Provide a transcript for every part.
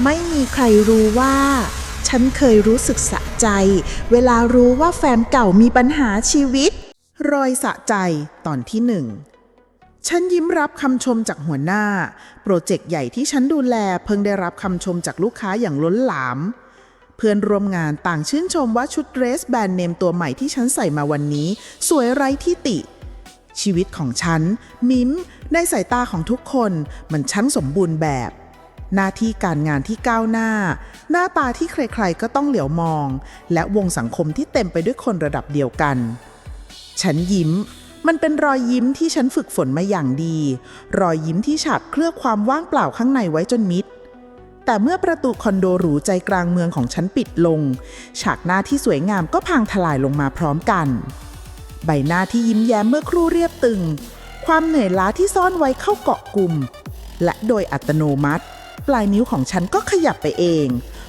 ไม่มีใครรู้ว่า ฉันเคยรู้สึกสะใจ เวลารู้ว่าแฟนเก่ามีปัญหาชีวิต รอยสะใจตอนที่หนึ่งฉันยิ้มรับคำชมจากหัวหน้า โปรเจกต์ใหญ่ที่ฉันดูแลเพิ่งได้รับคำชมจากลูกค้าอย่างล้นหลาม เพื่อนร่วมงานต่างชื่นชมว่าชุดเดรสแบรนด์เนมตัวใหม่ที่ฉันใส่มาวันนี้ สวยไร้ที่ติ ชีวิตของฉัน มิมในสายตาของทุกคน มันช่างสมบูรณ์แบบ หน้าที่การงานที่ก้าวหน้า หน้าตาที่ใครๆก็ต้องเหลียวมอง และวงสังคมที่เต็มไปด้วยคนระดับเดียวกัน ฉันยิ้ม มันเป็นรอยยิ้มที่ฉันฝึกฝนมาอย่างดี รอยยิ้มที่ฉาบเคลือบความว่างเปล่าข้างในไว้จนมิดแต่เมื่อประตูคอนโดหรูใจกลางเมืองของฉันปิดลง ฉากหน้าที่สวยงามก็พังทลายลงมาพร้อมกัน ใบหน้าที่ยิ้มแย้มเมื่อครู่เรียบตึง ความเหนื่อยล้าที่ซ่อนไว้เข้าเกาะกลุ่ม และโดยอัตโนมัติ ปลายนิ้วของฉันก็ขยับไปเอง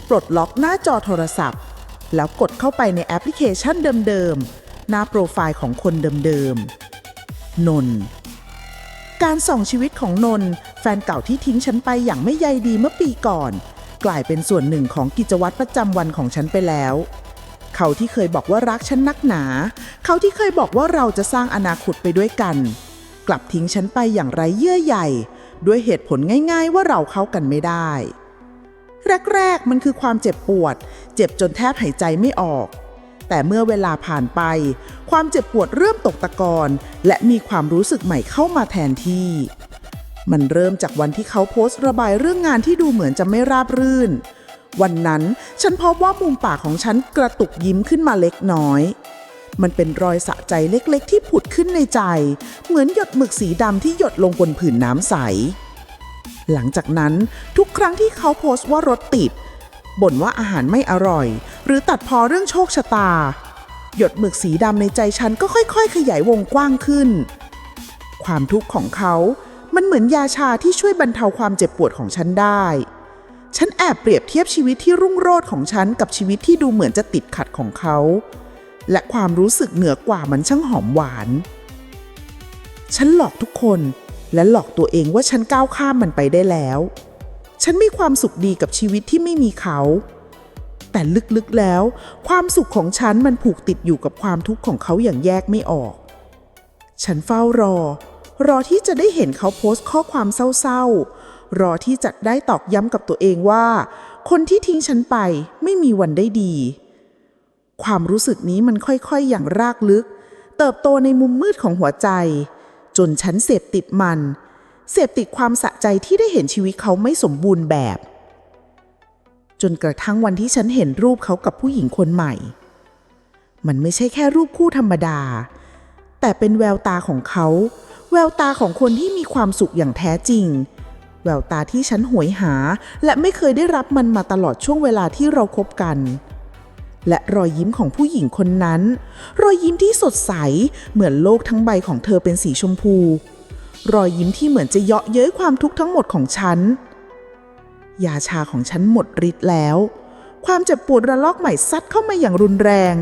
ปลดล็อกหน้าจอโทรศัพท์ แล้วกดเข้าไปในแอปพลิเคชันเดิมๆ หน้าโปรไฟล์ของคนเดิมๆ นน การส่องชีวิตของนน แฟนเก่าที่ทิ้งฉันไปอย่างไม่ใยดีเมื่อปีก่อน กลายเป็นส่วนหนึ่งของกิจวัตรประจำวันของฉันไปแล้วเขาที่เคยบอกว่ารักฉันนักหนา เขาที่เคยบอกว่าเราจะสร้างอนาคตไปด้วยกัน กลับทิ้งฉันไปอย่างไรเยื่อใหญ่ ด้วยเหตุผลง่ายๆว่าเราเข้ากันไม่ได้ แรกๆมันคือความเจ็บปวด เจ็บจนแทบหายใจไม่ออก แต่เมื่อเวลาผ่านไป ความเจ็บปวดเริ่มตกตะกอนและมีความรู้สึกใหม่เข้ามาแทนที่ มันเริ่มจากวันที่เขาโพสต์ระบายเรื่องงานที่ดูเหมือนจะไม่ราบรื่น วันนั้นฉันพบว่ามุมปากของฉันกระตุกยิ้มขึ้นมาเล็กน้อย มันเป็นรอยสะใจเล็กๆ ที่ผุดขึ้นในใจ เหมือนหยดหมึกสีดำที่หยดลงบนผืนน้ำใส หลังจากนั้นทุกครั้งที่เขาโพสต์ว่ารถติดบ่นว่าอาหารไม่อร่อย หรือตัดพอเรื่องโชคชะตา หยดหมึกสีดำในใจฉันก็ค่อยๆ ขยายวงกว้างขึ้น ความทุกข์ของเขา มันเหมือนยาชาที่ช่วยบรรเทาความเจ็บปวดของฉันได้ ฉันแอบเปรียบเทียบชีวิตที่รุ่งโรจน์ของฉันกับชีวิตที่ดูเหมือนจะติดขัดของเขา และความรู้สึกเหนือกว่ามันช่างหอมหวาน ฉันหลอกทุกคนและหลอกตัวเองว่าฉันก้าวข้ามมันไปได้แล้ว ฉันมีความสุขดีกับชีวิตที่ไม่มีเขา แต่ลึกๆแล้ว ความสุขของฉันมันผูกติดอยู่กับความทุกข์ของเขาอย่างแยกไม่ออก ฉันเฝ้ารอ รอที่จะได้เห็นเขาโพสต์ข้อความเศร้าๆ รอที่จะได้ตอกย้ำกับตัวเองว่า คนที่ทิ้งฉันไปไม่มีวันได้ดี ความรู้สึกนี้มันค่อยๆอย่างรากลึก เติบโตในมุมมืดของหัวใจ จนฉันเสพติดมัน เสพติดความสะใจที่ได้เห็นชีวิตเขาไม่สมบูรณ์แบบ จนกระทั่งวันที่ฉันเห็นรูปเขากับผู้หญิงคนใหม่ มันไม่ใช่แค่รูปคู่ธรรมดา แต่เป็นแววตาของเขา แววตาของคนที่มีความสุขอย่างแท้จริง แววตาที่ฉันหวยหา และไม่เคยได้รับมันมาตลอดช่วงเวลาที่เราคบกัน และรอยยิ้มของผู้หญิงคนนั้น รอยยิ้มที่สดใสเหมือนโลกทั้งใบของเธอเป็นสีชมพู รอยยิ้มที่เหมือนจะเยาะเย้ยความทุกข์ทั้งหมดของฉัน ยาชาของฉันหมดฤทธิ์แล้ว ความเจ็บปวดระลอกใหม่ซัดเข้ามาอย่างรุนแรง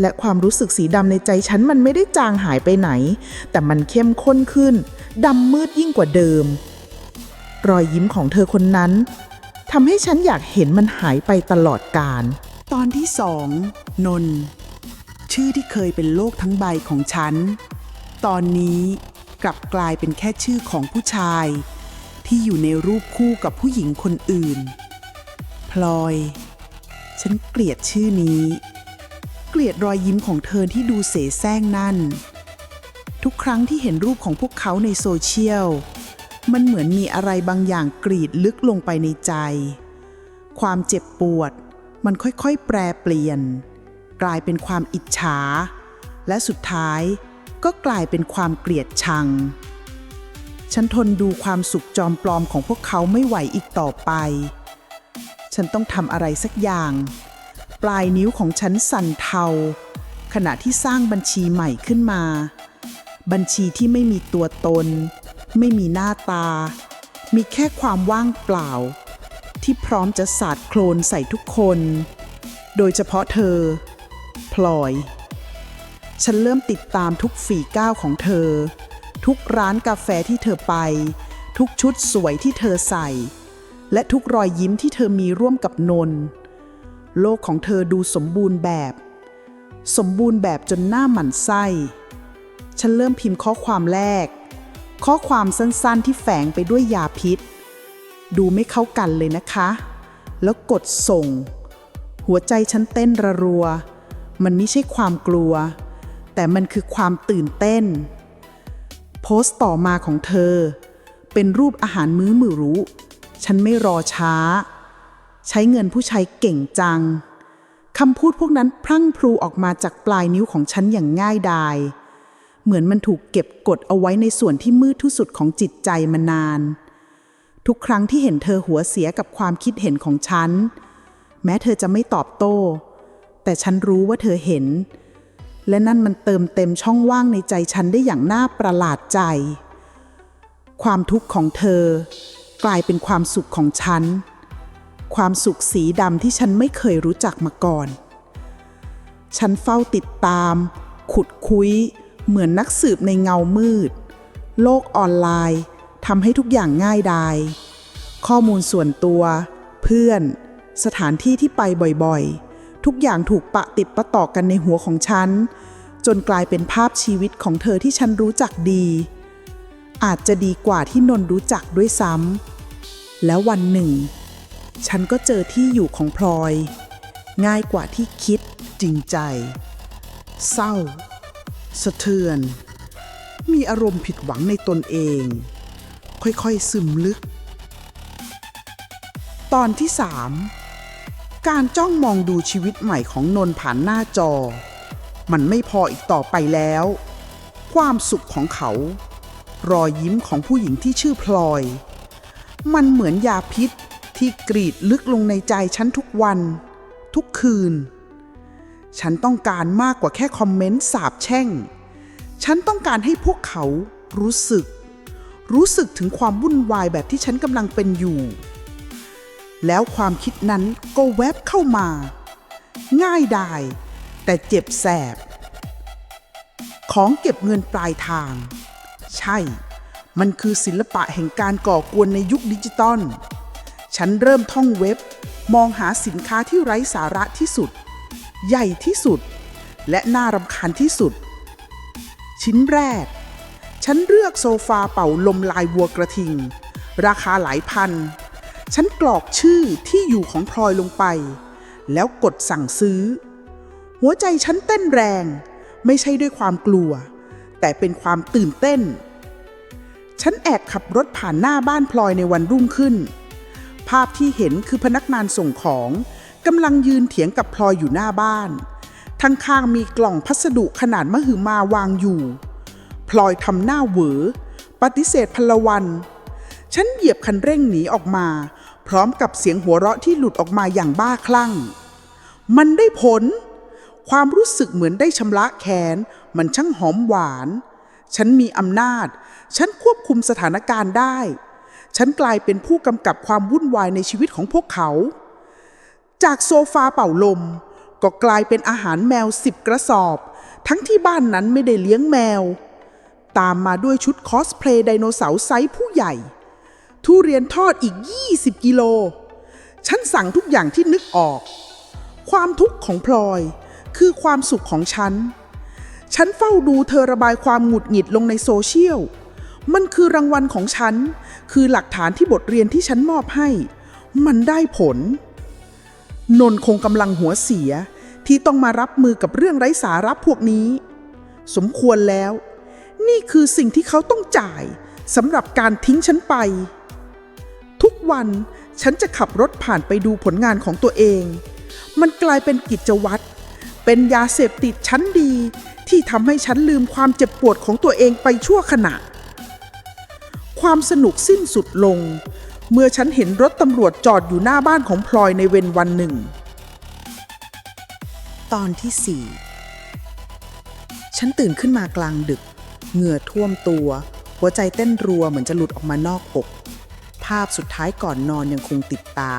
และความรู้สึกสีดำในใจฉันมันไม่ได้จางหายไปไหน แต่มันเข้มข้นขึ้นดำมืดยิ่งกว่าเดิม รอยยิ้มของเธอคนนั้นทำให้ฉันอยากเห็นมันหายไปตลอดกาล ตอนที่สองนน ชื่อที่เคยเป็นโลกทั้งใบของฉัน ตอนนี้กลับกลายเป็นแค่ชื่อของผู้ชาย ที่อยู่ในรูปคู่กับผู้หญิงคนอื่น พลอย ฉันเกลียดชื่อนี้ เกลียดรอยยิ้มของเธอที่ดูเสแสร้งนั่น ทุกครั้งที่เห็นรูปของพวกเขาในโซเชียล มันเหมือนมีอะไรบางอย่างกรีดลึกลงไปในใจ ความเจ็บปวด มันค่อยๆ แปรเปลี่ยน กลายเป็นความอิจฉา และสุดท้ายก็กลายเป็นความเกลียดชัง ฉันทนดูความสุขจอมปลอมของพวกเขาไม่ไหวอีกต่อไป ฉันต้องทำอะไรสักอย่าง ปลายนิ้วของฉันสั่นเทา ขณะที่สร้างบัญชีใหม่ขึ้นมา บัญชีที่ไม่มีตัวตน ไม่มีหน้าตา มีแค่ความว่างเปล่า ที่พร้อมจะสาดโคลนใส่ทุกคน โดยเฉพาะเธอ พลอย ฉันเริ่มติดตามทุกฝีก้าวของเธอ ทุกร้านกาแฟที่เธอไป ทุกชุดสวยที่เธอใส่ และทุกรอยยิ้มที่เธอมีร่วมกับนนท์โลกของเธอดูสมบูรณ์แบบ สมบูรณ์แบบจนหน้าหมันไส้ ฉันเริ่มพิมพ์ข้อความแรก ข้อความสั้นๆที่แฝงไปด้วยยาพิษ ดูไม่เข้ากันเลยนะคะ แล้วกดส่ง หัวใจฉันเต้นระรัว มันไม่ใช่ความกลัว แต่มันคือความตื่นเต้น โพสต์ต่อมาของเธอ เป็นรูปอาหารมื้อมือรู้ ฉันไม่รอช้า ใช้เงินผู้ใช้เก่งจังคำพูดพวกนั้นพรั่งพรูออกมาจากปลายนิ้วของฉันอย่างง่ายดายเหมือนมันถูกเก็บกดเอาไว้ในส่วนที่มืดที่สุดของจิตใจมานาน ทุกครั้งที่เห็นเธอหัวเสียกับความคิดเห็นของฉัน แม้เธอจะไม่ตอบโต้ แต่ฉันรู้ว่าเธอเห็น และนั่นมันเติมเต็มช่องว่างในใจฉันได้อย่างน่าประหลาดใจ ความทุกข์ของเธอ กลายเป็นความสุขของฉัน ความสุขสีดำที่ฉันไม่เคยรู้จักมาก่อน ฉันเฝ้าติดตาม ขุดคุย เหมือนนักสืบในเงามืด โลกออนไลน์ ทำให้ทุกอย่างง่ายดายข้อมูลส่วนตัว เพื่อน สถานที่ที่ไปบ่อยๆ ทุกอย่างถูกปะติดปะต่อกันในหัวของฉัน จนกลายเป็นภาพชีวิตของเธอที่ฉันรู้จักดี อาจจะดีกว่าที่นน์รู้จักด้วยซ้ำแล้ววันหนึ่ง ฉันก็เจอที่อยู่ของพลอย ง่ายกว่าที่คิดจริงใจ เศร้า สะเทือน มีอารมณ์ผิดหวังในตนเอง ค่อยๆ ซึมลึก ตอนที่สามการจ้องมองดูชีวิตใหม่ของนนท์ผ่านหน้าจอ มันไม่พออีกต่อไปแล้ว ความสุขของเขา รอยยิ้มของผู้หญิงที่ชื่อพลอย มันเหมือนยาพิษที่กรีดลึกลงในใจฉันทุกวัน ทุกคืน ฉันต้องการมากกว่าแค่คอมเมนต์สาบแช่ง ฉันต้องการให้พวกเขารู้สึก รู้สึกถึงความวุ่นวายแบบที่ฉันกำลังเป็นอยู่ แล้วความคิดนั้นก็แวบเข้ามา ง่ายดาย แต่เจ็บแสบ ของเก็บเงินปลายทาง ใช่ มันคือศิลปะแห่งการก่อกวนในยุคดิจิตอล ฉันเริ่มท่องเว็บ มองหาสินค้าที่ไร้สาระที่สุด ใหญ่ที่สุด และน่ารำคาญที่สุด ชิ้นแรก ฉันเลือกโซฟาเป่าลมลายวัวกระทิง ราคาหลายพัน ฉันกรอกชื่อที่อยู่ของพลอยลงไป แล้วกดสั่งซื้อ หัวใจฉันเต้นแรง ไม่ใช่ด้วยความกลัว แต่เป็นความตื่นเต้น ฉันแอบขับรถผ่านหน้าบ้านพลอยในวันรุ่งขึ้น ภาพที่เห็นคือพนักงานส่งของกำลังยืนเถียงกับพลอยอยู่หน้าบ้าน ทั้งข้างมีกล่องพัสดุขนาดมหึมาวางอยู่ พลอยทำหน้าเหวอปฏิเสธพลวัน ฉันเหยียบคันเร่งหนีออกมา พร้อมกับเสียงหัวเราะที่หลุดออกมาอย่างบ้าคลั่ง มันได้ผล ความรู้สึกเหมือนได้ชำระแค้น มันช่างหอมหวาน ฉันมีอำนาจ ฉันควบคุมสถานการณ์ได้ ฉันกลายเป็นผู้กำกับความวุ่นวายในชีวิตของพวกเขา จากโซฟาเป่าลมก็กลายเป็นอาหารแมวสิบกระสอบ ทั้งที่บ้านนั้นไม่ได้เลี้ยงแมว ตามมาด้วยชุดคอสเพลย์ไดโนเสาร์ไซส์ผู้ใหญ่ ทุเรียนทอดอีก 20 กิโล ฉันสั่งทุกอย่างที่นึกออก ความทุกข์ของพลอยคือความสุขของฉัน ฉันเฝ้าดูเธอระบายความหงุดหงิดลงในโซเชียล มันคือรางวัลของฉัน คือหลักฐานที่บทเรียนที่ฉันมอบให้ มันได้ผล นนท์คงกำลังหัวเสียที่ต้องมารับมือกับเรื่องไร้สาระพวกนี้ สมควรแล้ว นี่คือสิ่งที่เขาต้องจ่ายสำหรับการทิ้งฉันไป ทุกวันฉันจะขับรถผ่านไปดูผลงานของตัวเอง มันกลายเป็นกิจวัตร เป็นยาเสพติดชั้นดี ที่ทำให้ฉันลืมความเจ็บปวดของตัวเองไปชั่วขณะ ความสนุกสิ้นสุดลง เมื่อฉันเห็นรถตำรวจจอดอยู่หน้าบ้านของพลอยในเวนวันหนึ่ง ตอนที่สี่ฉันตื่นขึ้นมากลางดึก เหงื่อท่วมตัว หัวใจเต้นรัวเหมือนจะหลุดออกมานอกอก ภาพสุดท้ายก่อนนอนยังคงติดตา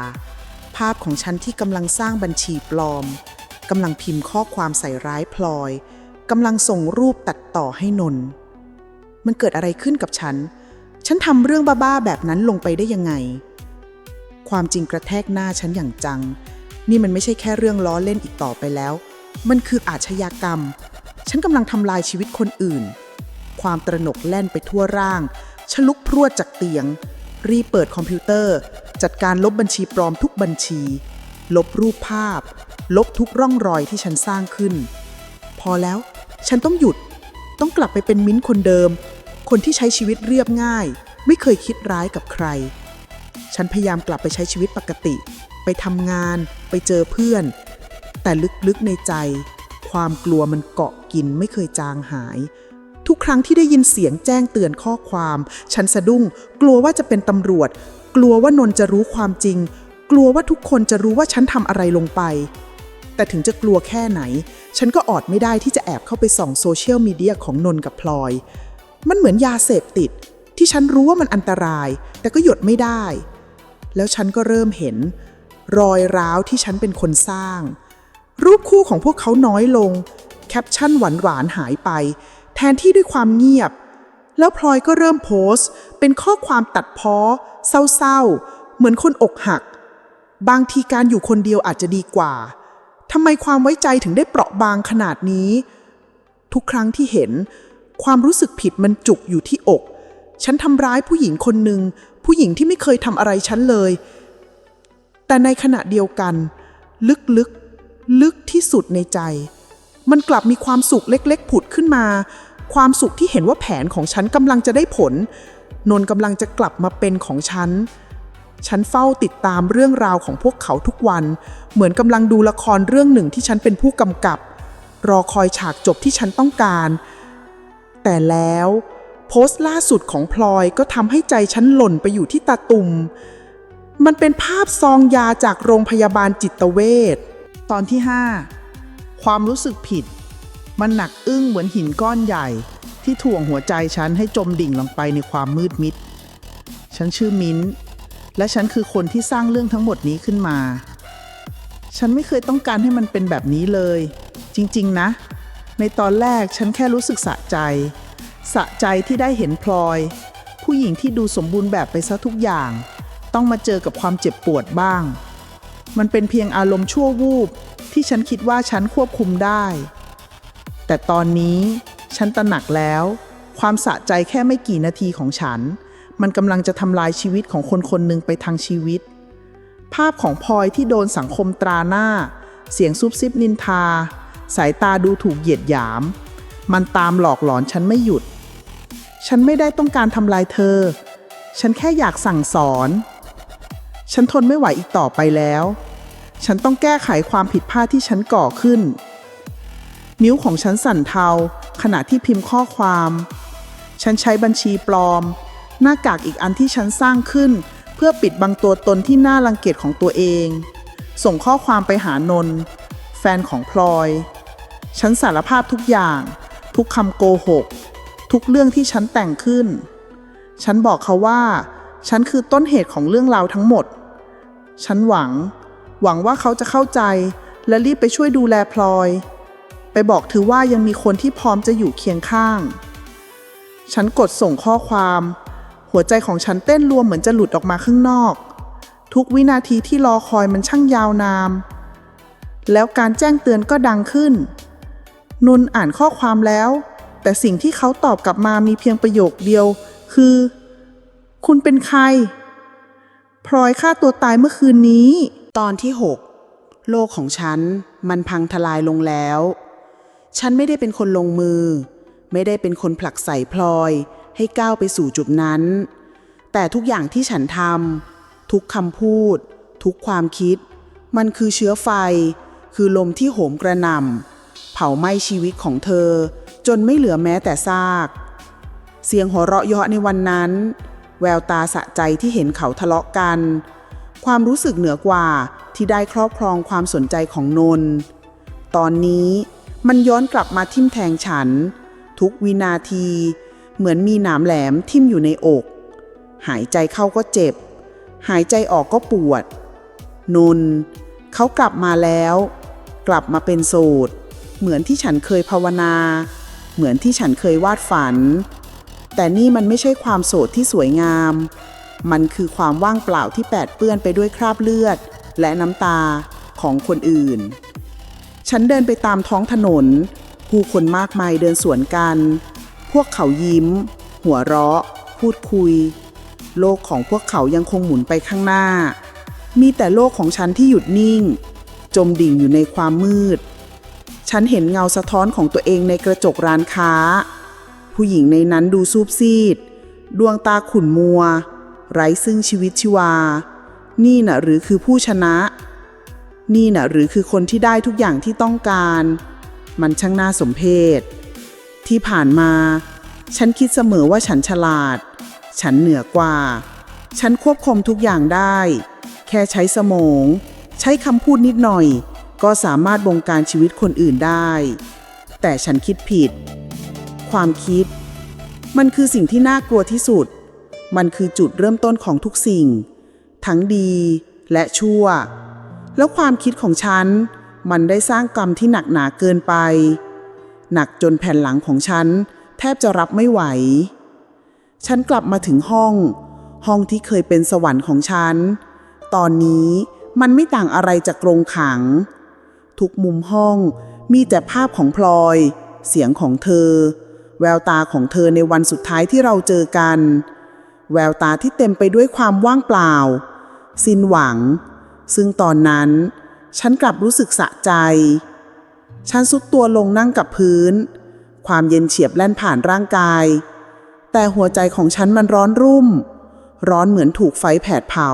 ภาพของฉันที่กำลังสร้างบัญชีปลอมกำลังพิมพ์ข้อความใส่ร้ายพลอยกำลังส่งรูปตัดต่อให้นน มันเกิดอะไรขึ้นกับฉัน ฉันทำเรื่องบ้าๆแบบนั้นลงไปได้ยังไง ความจริงกระแทกหน้าฉันอย่างจัง นี่มันไม่ใช่แค่เรื่องล้อเล่นอีกต่อไปแล้ว มันคืออาชญากรรม ฉันกำลังทำลายชีวิตคนอื่น ความตระหนกแล่นไปทั่วร่าง ฉลุกพรวดจากเตียง รีบเปิดคอมพิวเตอร์ จัดการลบบัญชีปลอมทุกบัญชี ลบรูปภาพ ลบทุกร่องรอยที่ฉันสร้างขึ้น พอแล้ว ฉันต้องหยุด ต้องกลับไปเป็นมิ้นท์คนเดิม คนที่ใช้ชีวิตเรียบง่าย ไม่เคยคิดร้ายกับใคร ฉันพยายามกลับไปใช้ชีวิตปกติ ไปทำงาน ไปเจอเพื่อน แต่ลึกๆในใจ ความกลัวมันเกาะกินไม่เคยจางหาย ทุกครั้งที่ได้ยินเสียงแจ้งเตือนข้อความ ฉันสะดุ้ง กลัวว่าจะเป็นตำรวจ กลัวว่านนท์จะรู้ความจริง กลัวว่าทุกคนจะรู้ว่าฉันทำอะไรลงไป แต่ถึงจะกลัวแค่ไหน ฉันก็อดไม่ได้ที่จะแอบเข้าไปส่องโซเชียลมีเดียของนนท์กับพลอย มันเหมือนยาเสพติด ที่ฉันรู้ว่ามันอันตราย แต่ก็หยดไม่ได้ แล้วฉันก็เริ่มเห็น รอยร้าวที่ฉันเป็นคนสร้าง รูปคู่ของพวกเขาน้อยลง แคปชั่นหวานๆหายไป แทนที่ด้วยความเงียบ แล้วพลอยก็เริ่มโพสต์ เป็นข้อความตัดพ้อ เศร้าๆ เหมือนคนอกหัก บางทีการอยู่คนเดียวอาจจะดีกว่าทำไมความไว้ใจถึงได้เปราะบางขนาดนี้ ทุกครั้งที่เห็น ความรู้สึกผิดมันจุกอยู่ที่อก ฉันทำร้ายผู้หญิงคนหนึ่ง ผู้หญิงที่ไม่เคยทำอะไรฉันเลย แต่ในขณะเดียวกัน ลึกๆลลึกที่สุดในใจ มันกลับมีความสุขเล็กๆ ผุดขึ้นมา ความสุขที่เห็นว่าแผนของฉันกำลังจะได้ผล นนท์กำลังจะกลับมาเป็นของฉัน ฉันเฝ้าติดตามเรื่องราวของพวกเขาทุกวัน เหมือนกำลังดูละครเรื่องหนึ่งที่ฉันเป็นผู้กำกับ รอคอยฉากจบที่ฉันต้องการ แต่แล้ว โพสต์ล่าสุดของพลอยก็ทำให้ใจฉันหล่นไปอยู่ที่ตาตุ่มมันเป็นภาพซองยาจากโรงพยาบาลจิตเวชตอนที่ 5 ความรู้สึกผิด มันหนักอึ้งเหมือนหินก้อนใหญ่ ที่ถ่วงหัวใจฉันให้จมดิ่งลงไปในความมืดมิด ฉันชื่อมิ้นท์และฉันคือคนที่สร้างเรื่องทั้งหมดนี้ขึ้นมา ฉันไม่เคยต้องการให้มันเป็นแบบนี้เลย จริง ๆ นะ ในตอนแรกฉันแค่รู้สึกสะใจ สะใจที่ได้เห็นพลอย ผู้หญิงที่ดูสมบูรณ์แบบไปซะทุกอย่าง ต้องมาเจอกับความเจ็บปวดบ้าง มันเป็นเพียงอารมณ์ชั่ววูบที่ฉันคิดว่าฉันควบคุมได้ แต่ตอนนี้ฉันตระหนักแล้ว ความสะใจแค่ไม่กี่นาทีของฉัน มันกำลังจะทำลายชีวิตของคนคนหนึ่งไปทางชีวิต ภาพของพลอยที่โดนสังคมตราหน้า เสียงซุบซิบนินทา สายตาดูถูกเหยียดหยาม มันตามหลอกหลอนฉันไม่หยุด ฉันไม่ได้ต้องการทำลายเธอ ฉันแค่อยากสั่งสอน ฉันทนไม่ไหวอีกต่อไปแล้ว ฉันต้องแก้ไขความผิดพลาดที่ฉันก่อขึ้น นิ้วของฉันสั่นเทา ขณะที่พิมพ์ข้อความ ฉันใช้บัญชีปลอม หน้ากากอีกอันที่ฉันสร้างขึ้น เพื่อปิดบังตัวตนที่น่ารังเกียจของตัวเอง ส่งข้อความไปหานนท์แฟนของพลอย ฉันสารภาพทุกอย่าง ทุกคำโกหก ทุกเรื่องที่ฉันแต่งขึ้น ฉันบอกเขาว่า ฉันคือต้นเหตุของเรื่องราวทั้งหมด ฉันหวัง หวังว่าเขาจะเข้าใจและรีบไปช่วยดูแลพลอย ไปบอกเธอว่ายังมีคนที่พร้อมจะอยู่เคียงข้าง ฉันกดส่งข้อความ หัวใจของฉันเต้นรวมเหมือนจะหลุดออกมาข้างนอก ทุกวินาทีที่รอคอยมันช่างยาวนานแล้วการแจ้งเตือนก็ดังขึ้นนุนอ่านข้อความแล้ว แต่สิ่งที่เขาตอบกลับมามีเพียงประโยคเดียว คือ คุณเป็นใคร พลอยฆ่าตัวตายเมื่อคืนนี้ ตอนที่ 6 โลกของฉันมันพังทลายลงแล้ว ฉันไม่ได้เป็นคนลงมือ ไม่ได้เป็นคนผลักใส่พลอย ให้ก้าวไปสู่จุดนั้น แต่ทุกอย่างที่ฉันทำทุกคำพูด ทุกความคิด มันคือเชื้อไฟ คือลมที่โหมกระหน่ำเผาไหม้ชีวิตของเธอ จนไม่เหลือแม้แต่ซาก เสียงหัวเราะเยาะในวันนั้น แววตาสะใจที่เห็นเขาทะเลาะกัน ความรู้สึกเหนือกว่าที่ได้ครอบครองความสนใจของนนท์ตอนนี้ มันย้อนกลับมาทิ่มแทงฉัน ทุกวินาที เหมือนมีหนามแหลมทิ่มอยู่ในอก หายใจเข้าก็เจ็บ หายใจออกก็ปวดนนเขากลับมาแล้ว กลับมาเป็นโสด เหมือนที่ฉันเคยภาวนา เหมือนที่ฉันเคยวาดฝัน แต่นี่มันไม่ใช่ความโสดที่สวยงาม มันคือความว่างเปล่าที่แปดเปื้อนไปด้วยคราบเลือด และน้ำตาของคนอื่น ฉันเดินไปตามท้องถนน ผู้คนมากมายเดินสวนกัน พวกเขายิ้ม หัวเราะ พูดคุย โลกของพวกเขายังคงหมุนไปข้างหน้า มีแต่โลกของฉันที่หยุดนิ่ง จมดิ่งอยู่ในความมืด ฉันเห็นเงาสะท้อนของตัวเองในกระจกร้านค้า ผู้หญิงในนั้นดูซูบซีด ดวงตาขุ่นมัว ไร้ซึ่งชีวิตชีวา นี่น่ะหรือคือผู้ชนะ นี่น่ะหรือคือคนที่ได้ทุกอย่างที่ต้องการ มันช่างน่าสมเพชที่ผ่านมา ฉันคิดเสมอว่าฉันฉลาด ฉันเหนือกว่า ฉันควบคุมทุกอย่างได้ แค่ใช้สมอง ใช้คำพูดนิดหน่อย ก็สามารถบงการชีวิตคนอื่นได้ แต่ฉันคิดผิด ความคิด มันคือสิ่งที่น่ากลัวที่สุด มันคือจุดเริ่มต้นของทุกสิ่ง ทั้งดีและชั่ว แล้วความคิดของฉัน มันได้สร้างกรรมที่หนักหนาเกินไป หนักจนแผ่นหลังของฉัน แทบจะรับไม่ไหว ฉันกลับมาถึงห้อง ห้องที่เคยเป็นสวรรค์ของฉัน ตอนนี้มันไม่ต่างอะไรจากกรงขัง ทุกมุมห้องมีแต่ภาพของพลอย เสียงของเธอ แววตาของเธอในวันสุดท้ายที่เราเจอกัน แววตาที่เต็มไปด้วยความว่างเปล่า สิ้นหวัง ซึ่งตอนนั้น ฉันกลับรู้สึกสะใจ ฉันสุดตัวลงนั่งกับพื้น ความเย็นเฉียบแล่นผ่านร่างกาย แต่หัวใจของฉันมันร้อนรุ่ม ร้อนเหมือนถูกไฟแผดเผา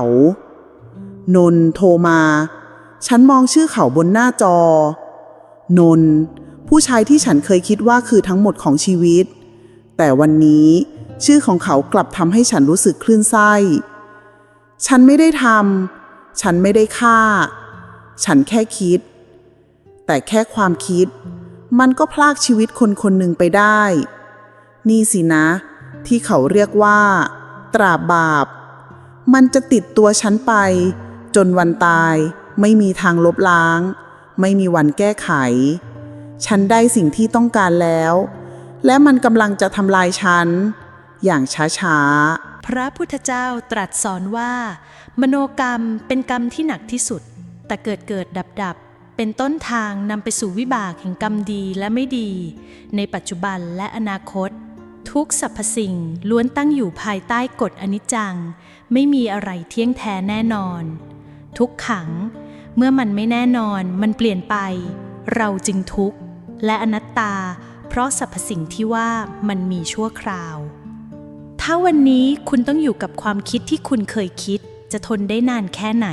นนท์โทรมา ฉันมองชื่อเขาบนหน้าจอ นนท์ผู้ชายที่ฉันเคยคิดว่าคือทั้งหมดของชีวิต แต่วันนี้ชื่อของเขากลับทำให้ฉันรู้สึกคลื่นไส้ ฉันไม่ได้ทำ ฉันไม่ได้ฆ่า ฉันแค่คิด แต่แค่ความคิด มันก็พลากชีวิตคนคนหนึ่งไปได้ นี่สินะ ที่เขาเรียกว่า ตราบบาป มันจะติดตัวฉันไป จนวันตาย ไม่มีทางลบล้าง ไม่มีวันแก้ไข ฉันได้สิ่งที่ต้องการแล้ว และมันกำลังจะทำลายฉัน อย่างช้าๆ พระพุทธเจ้าตรัสสอนว่า มโนกรรมเป็นกรรมที่หนักที่สุด แต่เกิดเกิดดับดับเป็นต้นทางนำไปสู่วิบากแห่งกรรมดีและไม่ดี ในปัจจุบันและอนาคต ทุกสรรพสิ่งล้วนตั้งอยู่ภายใต้กฎอนิจจัง ไม่มีอะไรเที่ยงแท้แน่นอน ทุกขัง เมื่อมันไม่แน่นอนมันเปลี่ยนไป เราจึงทุกข์ และอนัตตา เพราะสรรพสิ่งที่ว่ามันมีชั่วคราว ถ้าวันนี้คุณต้องอยู่กับความคิดที่คุณเคยคิด จะทนได้นานแค่ไหน